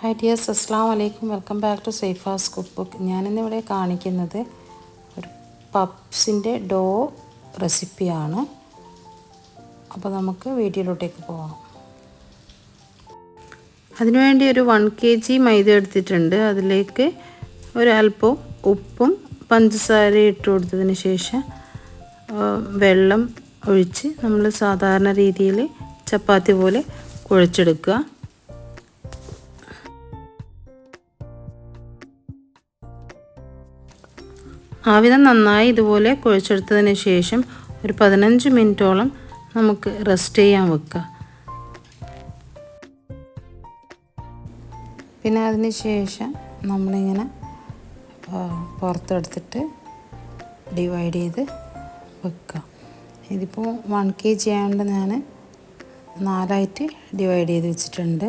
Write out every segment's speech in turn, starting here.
Hi dears അസ്സാം വലൈക്കും welcome back to Safa's cook book ഞാനിന്നിവിടെ കാണിക്കുന്നത് ഒരു പപ്സിന്റെ ഡോ റെസിപ്പിയാണ് അപ്പോൾ നമുക്ക് വീഡിയോയിലോട്ടേക്ക് പോവാം. അതിനുവേണ്ടി ഒരു വൺ കെ ജി മൈദ എടുത്തിട്ടുണ്ട്. അതിലേക്ക് ഒരല്പം ഉപ്പും പഞ്ചസാരയും ഇട്ട് കൊടുത്തതിന് ശേഷം വെള്ളം ഒഴിച്ച് നമ്മൾ സാധാരണ രീതിയിൽ ചപ്പാത്തി പോലെ കുഴച്ചെടുക്കുക. ആവിധം നന്നായി ഇതുപോലെ കുഴച്ചെടുത്തതിന് ശേഷം ഒരു പതിനഞ്ച് മിനിറ്റോളം നമുക്ക് റെസ്റ്റ് ചെയ്യാൻ വെക്കുക. പിന്നെ അതിന് ശേഷം നമ്മളിങ്ങനെ പുറത്തെടുത്തിട്ട് ഡിവൈഡ് ചെയ്ത് വെക്കുക. ഇതിപ്പോൾ വൺ കെ ജി ആയതുകൊണ്ട് ഞാൻ നാലായിട്ട് ഡിവൈഡ് ചെയ്ത് വെച്ചിട്ടുണ്ട്.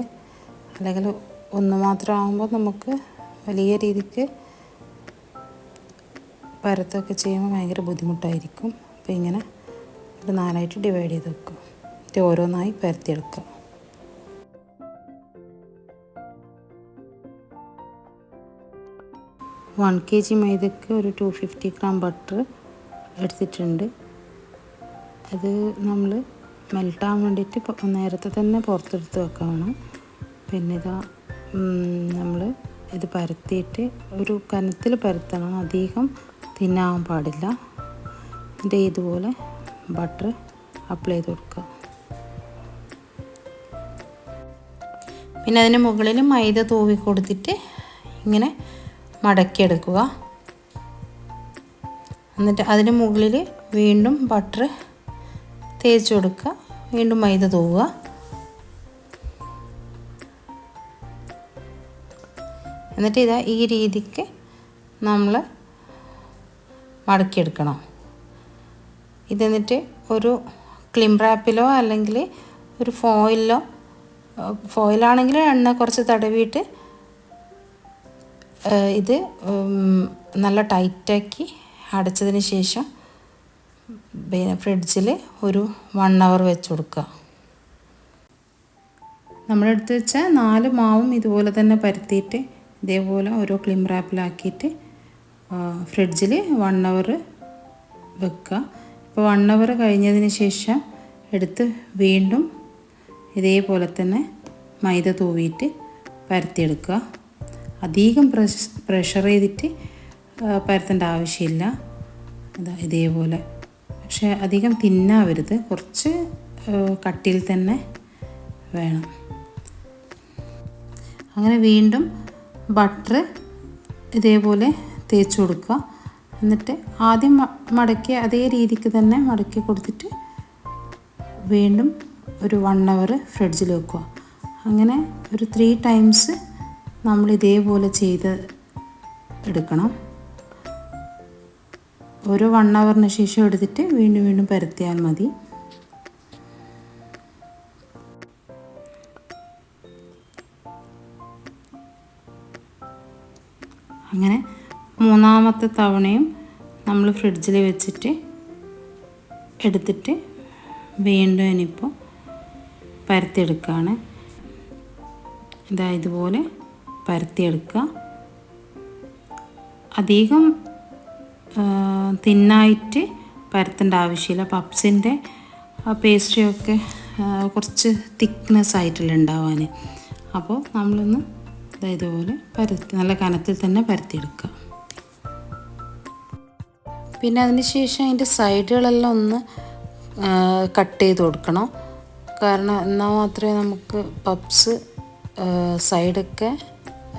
അല്ലെങ്കിൽ ഒന്ന് മാത്രം ആകുമ്പോൾ നമുക്ക് വലിയ രീതിക്ക് പരത്തൊക്കെ ചെയ്യുമ്പോൾ ഭയങ്കര ബുദ്ധിമുട്ടായിരിക്കും. അപ്പോൾ ഇങ്ങനെ ഇത് നാലായിട്ട് ഡിവൈഡ് ചെയ്ത് വെക്കും. എന്നിട്ട് ഓരോന്നായി പരത്തിയെടുക്കുക വൺ കെ ജി മൈദക്ക് ഒരു ടു ഫിഫ്റ്റി ഗ്രാം ബട്ടർ എടുത്തിട്ടുണ്ട്. അത് നമ്മൾ മെൽട്ടാൻ വേണ്ടിയിട്ട് നേരത്തെ തന്നെ പുറത്തെടുത്ത് വെക്കണം. പിന്നെ ഇതാ നമ്മൾ ഇത് പരത്തിയിട്ട് ഒരു കനത്തിൽ പരത്തണം. അധികം തിന്നാൻ പാടില്ല. എന്നിട്ട് ഇതുപോലെ ബട്ടർ അപ്ലൈ ചെയ്ത് കൊടുക്കുക. പിന്നെ അതിന് മുകളിൽ മൈദ തൂവി കൊടുത്തിട്ട് ഇങ്ങനെ മടക്കിയെടുക്കുക. എന്നിട്ട് അതിന് മുകളിൽ വീണ്ടും ബട്ടർ തേച്ച് കൊടുക്കുക. വീണ്ടും മൈദ തൂവുക. എന്നിട്ട് ഇതാ ഈ രീതിക്ക് നമ്മൾ മടക്കിയെടുക്കണം. ഇതെന്നിട്ട് ഒരു ക്ലിം റാപ്പിലോ അല്ലെങ്കിൽ ഒരു ഫോയിലോ ഫോയിലാണെങ്കിൽ എണ്ണ കുറച്ച് തടവിയിട്ട് ഇത് നല്ല ടൈറ്റാക്കി അടച്ചതിന് ശേഷം പിന്നെ ഫ്രിഡ്ജിൽ ഒരു വൺ അവർ വെച്ച് കൊടുക്കുക. നമ്മളെടുത്ത് വെച്ചാൽ നാല് മാവും ഇതുപോലെ തന്നെ പരത്തിയിട്ട് ഇതേപോലെ ഓരോ ക്ലിം റാപ്പിലാക്കിയിട്ട് ഫ്രിഡ്ജിൽ വൺ അവർ വെക്കുക ഇപ്പോൾ വൺ അവർ കഴിഞ്ഞതിന് ശേഷം എടുത്ത് വീണ്ടും ഇതേപോലെ തന്നെ മൈദ തൂവിയിട്ട് പരത്തിയെടുക്കുക. അധികം പ്രഷ് പ്രഷർ ചെയ്തിട്ട് പരത്തേണ്ട ആവശ്യമില്ല. അതാ ഇതേപോലെ. പക്ഷേ അധികം തിന്നാവരുത്. കുറച്ച് കട്ടിയിൽ തന്നെ വേണം. അങ്ങനെ വീണ്ടും ബട്ടർ ഇതേപോലെ തേച്ച് കൊടുക്കുക. എന്നിട്ട് ആദ്യം മടക്കി അതേ രീതിക്ക് തന്നെ മടക്കി കൊടുത്തിട്ട് വീണ്ടും ഒരു വൺ അവർ ഫ്രിഡ്ജിൽ വെക്കുക. അങ്ങനെ ഒരു ത്രീ ടൈംസ് നമ്മൾ ഇതേപോലെ ചെയ്ത് എടുക്കണം. ഒരു വൺ അവറിന് ശേഷം എടുത്തിട്ട് വീണ്ടും വീണ്ടും പരത്തിയാൽ മതി. അങ്ങനെ മൂന്നാമത്തെ തവണയും നമ്മൾ ഫ്രിഡ്ജിൽ വെച്ചിട്ട് എടുത്തിട്ട് വീണ്ടും ഇനിയിപ്പോൾ പരത്തിയെടുക്കുകയാണ്. ഇതാ ഇതുപോലെ പരത്തിയെടുക്കുക. അധികം തിന്നായിട്ട് പരത്തേണ്ട ആവശ്യമില്ല. പപ്സിന്റെ പേസ്ട്രിയൊക്കെ കുറച്ച് തിക്നെസ് ആയിട്ടില്ല ഉണ്ടാവാൻ. അപ്പോൾ നമ്മളൊന്ന് ഇതുപോലെ പരത്തി നല്ല കനത്തിൽ തന്നെ പരത്തിയെടുക്കുക. പിന്നെ അതിന് ശേഷം അതിന്റെ സൈഡുകളെല്ലാം ഒന്ന് കട്ട് ചെയ്ത് കൊടുക്കണം. കാരണം എന്നാൽ മാത്രമേ നമുക്ക് പപ്സ് സൈഡൊക്കെ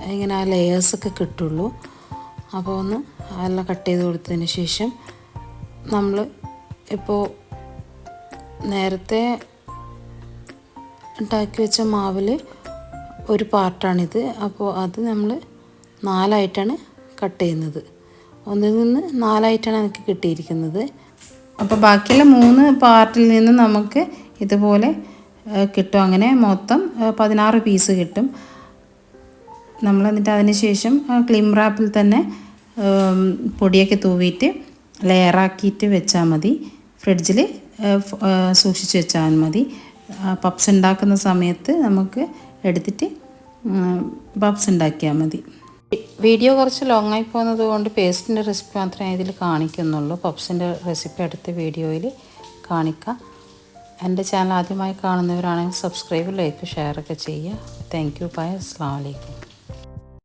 ഇങ്ങനെ ആ ലെയേഴ്സൊക്കെ കിട്ടുള്ളൂ. അപ്പോൾ ഒന്ന് അതെല്ലാം കട്ട് ചെയ്ത് കൊടുത്തതിന് ശേഷം നമ്മൾ ഇപ്പോൾ നേരത്തെ ഉണ്ടാക്കി വെച്ച മാവിൽ ഒരു പാർട്ടാണിത്. അപ്പോൾ അത് നമ്മൾ നാലായിട്ടാണ് കട്ട് ചെയ്യുന്നത്. ഒന്നിൽ നിന്ന് നാലായിട്ടാണ് എനിക്ക് കിട്ടിയിരിക്കുന്നത്. അപ്പോൾ ബാക്കിയുള്ള മൂന്ന് പാർട്ടിൽ നിന്ന് നമുക്ക് ഇതുപോലെ കിട്ടും. അങ്ങനെ മൊത്തം പതിനാറ് പീസ് കിട്ടും. നമ്മൾ എന്നിട്ട് അതിന് ശേഷം ക്ലിം റാപ്പിൽ തന്നെ പൊടിയൊക്കെ തൂവിയിട്ട് ലെയറാക്കിയിട്ട് വെച്ചാൽ മതി. ഫ്രിഡ്ജിൽ സൂക്ഷിച്ച് വെച്ചാൽ മതി. പപ്സ് ഉണ്ടാക്കുന്ന സമയത്ത് നമുക്ക് എടുത്തിട്ട് പപ്സ് ഉണ്ടാക്കിയാൽ മതി. വീഡിയോ കുറച്ച് ലോങ് ആയി പോകുന്നത് കൊണ്ട് പേസ്റ്റിന്റെ റെസിപ്പി മാത്രമേ ഇതിൽ കാണിക്കുന്നുള്ളൂ. പപ്സിന്റെ റെസിപ്പി അടുത്ത വീഡിയോയിൽ കാണിക്കാം. എന്റെ ചാനൽ ആദ്യമായി കാണുന്നവരാണെങ്കിൽ സബ്സ്ക്രൈബ് ലൈക്ക് ഷെയർ ഒക്കെ ചെയ്യുക. താങ്ക് യു ബൈ അസ്സാം വലൈക്കും